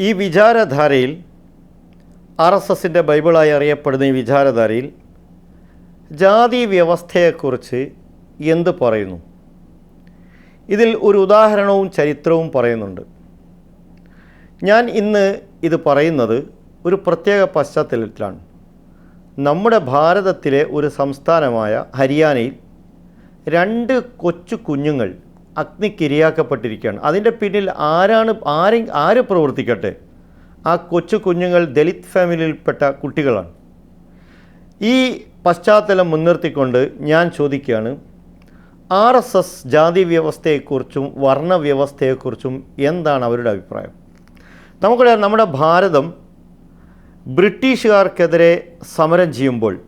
ഈ വിചാരധാരയിൽ R S എസിന്റെ ബൈബിളായി അറിയപ്പെടുന്ന ഈ വിചാരധാരയിൽ ജാതി വ്യവസ്ഥയെക്കുറിച്ച് എന്ത് പറയുന്നു? ഇതിൽ ഒരു ഉദാഹരണവും ചരിത്രവും പറയുന്നുണ്ട്. ഞാൻ ഇന്ന് ഇത് പറയുന്നത് ഒരു പ്രത്യേക പശ്ചാത്തലത്തിലാണ്. നമ്മുടെ ഭാരതത്തിലെ ഒരു സംസ്ഥാനമായ ഹരിയാനയിൽ രണ്ട് കൊച്ചു കുഞ്ഞുങ്ങൾ അഗ്നിക്കിരയാക്കപ്പെട്ടിരിക്കുകയാണ് അതിന്റെ പിന്നിൽ ആരാണ് ആരെ ആര് പ്രവർത്തിക്കട്ടെ? ആ കൊച്ചു കുഞ്ഞുങ്ങൾ ദലിത് ഫാമിലിയിൽപ്പെട്ട കുട്ടികളാണ്. ഈ പശ്ചാത്തലം മുൻനിർത്തിക്കൊണ്ട് ഞാൻ ചോദിക്കുകയാണ് ആർ എസ് എസ് ജാതി വ്യവസ്ഥയെക്കുറിച്ചും വർണവ്യവസ്ഥയെക്കുറിച്ചും എന്താണ് അവരുടെ അഭിപ്രായം? നമുക്കറിയാം നമ്മുടെ ഭാരതം ബ്രിട്ടീഷുകാർക്കെതിരെ സമരം ചെയ്യുമ്പോൾ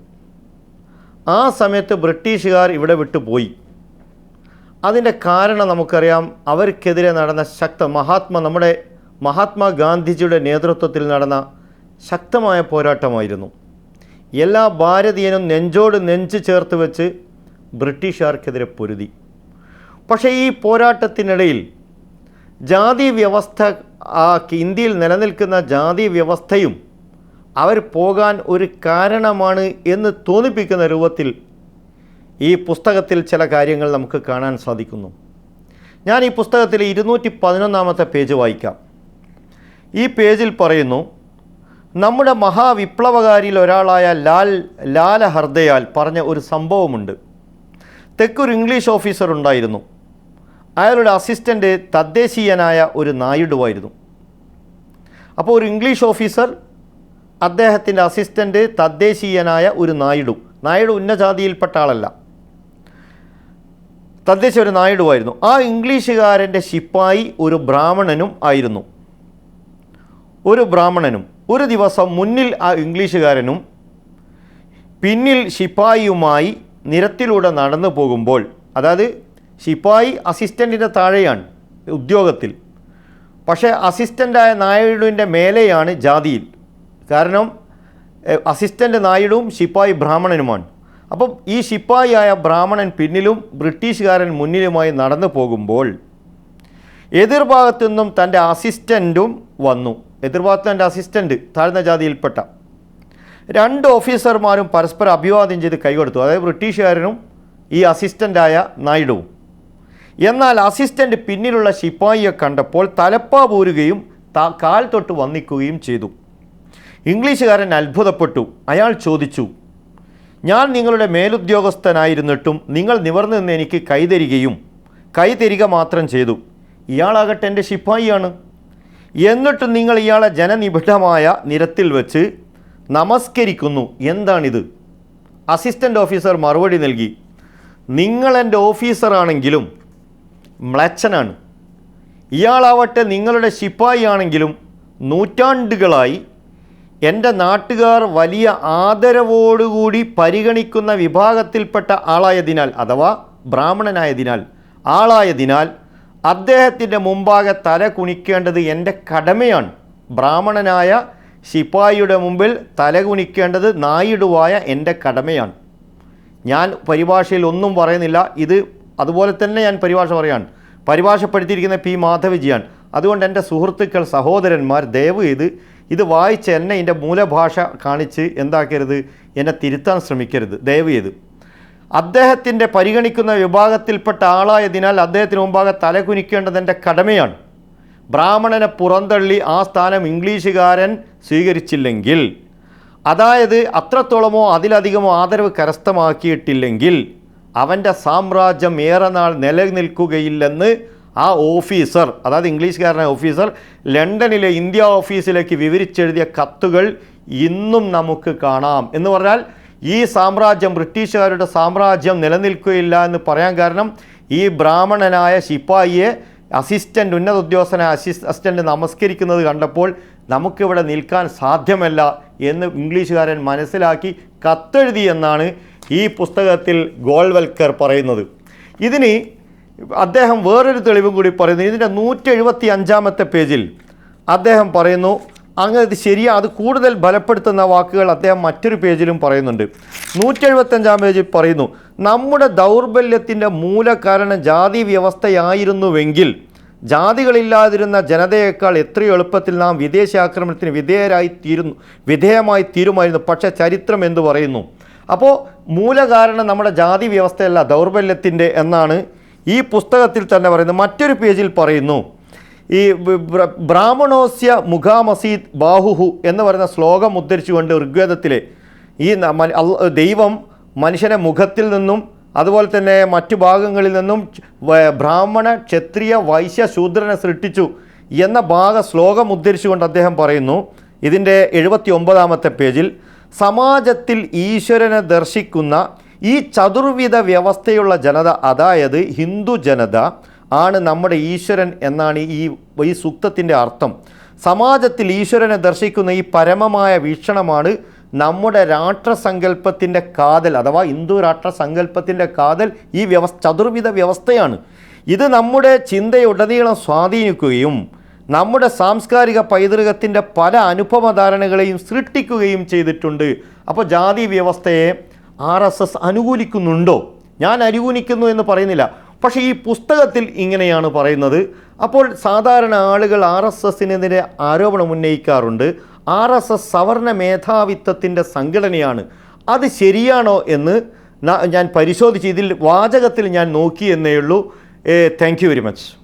ആ സമയത്ത് ബ്രിട്ടീഷുകാർ ഇവിടെ വിട്ടുപോയി. അതിന്റെ കാരണം നമുക്കറിയാം. അവർക്കെതിരെ നടന്ന ശക്ത മഹാത്മ നമ്മുടെ മഹാത്മാഗാന്ധിജിയുടെ നേതൃത്വത്തിൽ നടന്ന ശക്തമായ പോരാട്ടമായിരുന്നു. എല്ലാ ഭാരതീയനും നെഞ്ചോട് നെഞ്ച് ചേർത്ത് വെച്ച് ബ്രിട്ടീഷുകാർക്കെതിരെ പൊരുതി. പക്ഷേ ഈ പോരാട്ടത്തിനിടയിൽ ജാതി വ്യവസ്ഥ ഇന്ത്യയിൽ നിലനിൽക്കുന്ന ജാതി വ്യവസ്ഥയും അവർ പോകാൻ ഒരു കാരണമാണ് എന്ന് തോന്നിപ്പിക്കുന്ന രൂപത്തിൽ ഈ പുസ്തകത്തിൽ ചില കാര്യങ്ങൾ നമുക്ക് കാണാൻ സാധിക്കുന്നു. ഞാൻ ഈ പുസ്തകത്തിൽ ഇരുന്നൂറ്റി പതിനൊന്നാമത്തെ പേജ് വായിക്കാം. ഈ പേജിൽ പറയുന്നു നമ്മുടെ മഹാവിപ്ലവകാരിയിൽ ഒരാളായ ലാൽ ലാല ഹർദയാൽ പറഞ്ഞ ഒരു സംഭവമുണ്ട്. തെക്കൊരു ഇംഗ്ലീഷ് ഓഫീസർ ഉണ്ടായിരുന്നു. അയാളുടെ അസിസ്റ്റന്റ് തദ്ദേശീയനായ ഒരു നായിഡുവായിരുന്നു. അപ്പോൾ ഒരു ഇംഗ്ലീഷ് ഓഫീസർ അദ്ദേഹത്തിന്റെ അസിസ്റ്റന്റ് തദ്ദേശീയനായ ഒരു നായിഡു. നായിഡു ഉന്നജാതിയിൽപ്പെട്ട ആളല്ല. തദ്ദേശ ഒരു നായിഡുവായിരുന്നു. ആ ഇംഗ്ലീഷുകാരന്റെ ശിപ്പായി ഒരു ബ്രാഹ്മണനും ആയിരുന്നു. ഒരു ബ്രാഹ്മണനും ഒരു ദിവസം മുന്നിൽ ആ ഇംഗ്ലീഷുകാരനും പിന്നിൽ ശിപ്പായിയുമായി നിരത്തിലൂടെ നടന്നു പോകുമ്പോൾ അതായത് ശിപ്പായി അസിസ്റ്റന്റിന്റെ താഴെയാണ് ഉദ്യോഗത്തിൽ. പക്ഷേ അസിസ്റ്റന്റായ നായിഡുവിന്റെ മേലെയാണ് ജാതിയിൽ. കാരണം അസിസ്റ്റന്റ് നായിഡുവും ശിപ്പായി ബ്രാഹ്മണനുമാണ്. അപ്പം ഈ ശിപ്പായിയായ ബ്രാഹ്മണൻ പിന്നിലും ബ്രിട്ടീഷുകാരൻ മുന്നിലുമായി നടന്നു പോകുമ്പോൾ എതിർഭാഗത്തു നിന്നും തന്റെ അസിസ്റ്റന്റും വന്നു. എതിർഭാഗത്ത് തന്റെ അസിസ്റ്റന്റ് താഴ്ന്ന ജാതിയിൽപ്പെട്ട രണ്ട് ഓഫീസർമാരും പരസ്പരം അഭിവാദ്യം ചെയ്ത് കൈകൊടുത്തു. അതായത് ബ്രിട്ടീഷുകാരനും ഈ അസിസ്റ്റന്റായ നായിഡുവും. എന്നാൽ അസിസ്റ്റന്റ് പിന്നിലുള്ള ശിപ്പായിയെ കണ്ടപ്പോൾ തലപ്പാ പോരുകയും കാൽ തൊട്ട് വന്നിക്കുകയും ചെയ്തു. ഇംഗ്ലീഷുകാരൻ അത്ഭുതപ്പെട്ടു. അയാൾ ചോദിച്ചു ഞാൻ നിങ്ങളുടെ മേലുദ്യോഗസ്ഥനായിരുന്നിട്ടും നിങ്ങൾ നിവർന്നു നിന്ന് എനിക്ക് കൈതരികയും കൈതരിക മാത്രം ചെയ്തു. ഇയാളാകട്ടെ എന്റെ ശിപ്പായിയാണ്. എന്നിട്ടും നിങ്ങൾ ഇയാളെ ജനനിബിഡമായ നിരത്തിൽ വെച്ച് നമസ്കരിക്കുന്നു. എന്താണിത്? അസിസ്റ്റന്റ് ഓഫീസർ മറുപടി നൽകി. നിങ്ങൾ എന്റെ ഓഫീസറാണെങ്കിലും മ്ലച്ചനാണ് ഇയാളാവട്ടെ നിങ്ങളുടെ ശിപ്പായി ആണെങ്കിലും നൂറ്റാണ്ടുകളായി എന്റെ നാട്ടുകാർ വലിയ ആദരവോടുകൂടി പരിഗണിക്കുന്ന വിഭാഗത്തിൽപ്പെട്ട ആളായതിനാൽ അഥവാ ബ്രാഹ്മണനായതിനാൽ ആളായതിനാൽ അദ്ദേഹത്തിന്റെ മുമ്പാകെ തല കുനിക്കേണ്ടത് എന്റെ കടമയാണ്. ബ്രാഹ്മണനായ ശിപ്പായിയുടെ മുമ്പിൽ തല കുനിക്കേണ്ടത് നായിടുവായ എന്റെ കടമയാണ്. ഞാൻ പരിഭാഷയിൽ ഒന്നും പറയുന്നില്ല. ഇത് അതുപോലെ തന്നെ ഞാൻ പരിഭാഷ പറയാണ്. പരിഭാഷപ്പെടുത്തിയിരിക്കുന്ന പി മാധവിജിയാണ്. അതുകൊണ്ട് എന്റെ സുഹൃത്തുക്കൾ സഹോദരന്മാർ ദയവ് ചെയ്ത് ഇത് വായിച്ച് എന്നെ എന്റെ മൂലഭാഷ കാണിച്ച് എന്താക്കരുത് എന്നെ തിരുത്താൻ ശ്രമിക്കരുത്. ദയവ് ചെയ്ത്. അദ്ദേഹത്തിന്റെ പരിഗണിക്കുന്ന വിഭാഗത്തിൽപ്പെട്ട ആളായതിനാൽ അദ്ദേഹത്തിന് മുമ്പാകെ തലകുനിക്കേണ്ടത് എന്റെ കടമയാണ്. ബ്രാഹ്മണനെ പുറന്തള്ളി ആ സ്ഥാനം ഇംഗ്ലീഷുകാരൻ സ്വീകരിച്ചില്ലെങ്കിൽ അതായത് അത്രത്തോളമോ അതിലധികമോ ആദരവ് കരസ്ഥമാക്കിയിട്ടില്ലെങ്കിൽ അവന്റെ സാമ്രാജ്യം ഏറെ നാൾ നിലനിൽക്കുകയില്ലെന്ന് ആ ഓഫീസർ അതായത് ഇംഗ്ലീഷുകാരനായ ഓഫീസർ ലണ്ടനിലെ ഇന്ത്യ ഓഫീസിലേക്ക് വിവരിച്ചെഴുതിയ കത്തുകൾ ഇന്നും നമുക്ക് കാണാം. എന്ന് പറഞ്ഞാൽ ഈ സാമ്രാജ്യം ബ്രിട്ടീഷുകാരുടെ സാമ്രാജ്യം നിലനിൽക്കുകയില്ല എന്ന് പറയാൻ കാരണം ഈ ബ്രാഹ്മണനായ ശിപ്പായിയെ അസിസ്റ്റന്റ് ഉന്നത ഉദ്യോഗസ്ഥനായ അസിസ് അസിസ്റ്റന്റ് നമസ്കരിക്കുന്നത് കണ്ടപ്പോൾ നമുക്കിവിടെ നിൽക്കാൻ സാധ്യമല്ല എന്ന് ഇംഗ്ലീഷുകാരൻ മനസ്സിലാക്കി കത്തെഴുതി എന്നാണ് ഈ പുസ്തകത്തിൽ ഗോൾവൽക്കർ പറയുന്നത്. ഇതിന് അദ്ദേഹം വേറൊരു തെളിവും കൂടി പറയുന്നു. ഇതിന്റെ നൂറ്റി എഴുപത്തി അഞ്ചാമത്തെ പേജിൽ അദ്ദേഹം പറയുന്നു അങ്ങനെ ഇത് ശരിയാ അത് കൂടുതൽ ബലപ്പെടുത്തുന്ന വാക്കുകൾ അദ്ദേഹം മറ്റൊരു പേജിലും പറയുന്നുണ്ട്. നൂറ്റി എഴുപത്തഞ്ചാം പേജിൽ പറയുന്നു നമ്മുടെ ദൗർബല്യത്തിന്റെ മൂലകാരണം ജാതി വ്യവസ്ഥയായിരുന്നുവെങ്കിൽ ജാതികളില്ലാതിരുന്ന ജനതയേക്കാൾ എത്രയോ എളുപ്പത്തിൽ നാം വിദേശ ആക്രമണത്തിന് വിധേയരായി തീരുന്നു വിധേയമായി തീരുമായിരുന്നു. പക്ഷേ ചരിത്രം എന്തു പറയുന്നു? അപ്പോൾ മൂലകാരണം നമ്മുടെ ജാതി വ്യവസ്ഥയല്ല ദൗർബല്യത്തിന്റെ എന്നാണ് ഈ പുസ്തകത്തിൽ തന്നെ പറയുന്നു മറ്റൊരു പേജിൽ പറയുന്നു ഈ ബ്രാഹ്മണോസ്യ മുഖാമസീത് ബാഹുഹു എന്ന് പറയുന്ന ശ്ലോകം ഉദ്ധരിച്ചുകൊണ്ട് ഋഗ്വേദത്തിലെ ഈ ദൈവം മനുഷ്യനെ മുഖത്തിൽ നിന്നും അതുപോലെ തന്നെ മറ്റു ഭാഗങ്ങളിൽ നിന്നും ബ്രാഹ്മണ ക്ഷത്രിയ വൈശ്യ ശൂദ്രനെ സൃഷ്ടിച്ചു എന്ന ഭാഗ ശ്ലോകം ഉദ്ധരിച്ചുകൊണ്ട് അദ്ദേഹം പറയുന്നു ഇതിന്റെ എഴുപത്തി ഒമ്പതാമത്തെ പേജിൽ സമാജത്തിൽ ഈശ്വരനെ ദർശിക്കുന്ന ഈ ചതുർവിധ വ്യവസ്ഥയുള്ള ജനത അതായത് ഹിന്ദു ജനത ആണ് നമ്മുടെ ഈശ്വരൻ എന്നാണ് ഈ ഈ സൂക്തത്തിന്റെ അർത്ഥം. സമാജത്തിൽ ഈശ്വരനെ ദർശിക്കുന്ന ഈ പരമമായ വീക്ഷണമാണ് നമ്മുടെ രാഷ്ട്രസങ്കല്പത്തിന്റെ കാതൽ അഥവാ ഹിന്ദു രാഷ്ട്രസങ്കല്പത്തിന്റെ കാതൽ ഈ വ്യവസ്ഥ ചതുർവിധ വ്യവസ്ഥയാണ്. ഇത് നമ്മുടെ ചിന്തയുടനീളം സ്വാധീനിക്കുകയും നമ്മുടെ സാംസ്കാരിക പൈതൃകത്തിന്റെ പല അനുഭവധാരണകളെയും സൃഷ്ടിക്കുകയും ചെയ്തിട്ടുണ്ട്. അപ്പോൾ ജാതി വ്യവസ്ഥയെ ആർ എസ് എസ് അനുകൂലിക്കുന്നുണ്ടോ? ഞാൻ അനുകൂലിക്കുന്നു എന്ന് പറയുന്നില്ല. പക്ഷേ ഈ പുസ്തകത്തിൽ ഇങ്ങനെയാണ് പറയുന്നത്. അപ്പോൾ സാധാരണ ആളുകൾ ആർ എസ് എസിനെതിരെ ആരോപണം ഉന്നയിക്കാറുണ്ട്. ആർ എസ് എസ് സവർണ മേധാവിത്വത്തിന്റെ സംഘടനയാണ്. അത് ശരിയാണോ എന്ന് ഞാൻ പരിശോധിച്ച് ഇതിൽ വാചകത്തിൽ ഞാൻ നോക്കി എന്നേ ഉള്ളൂ. Thank you very much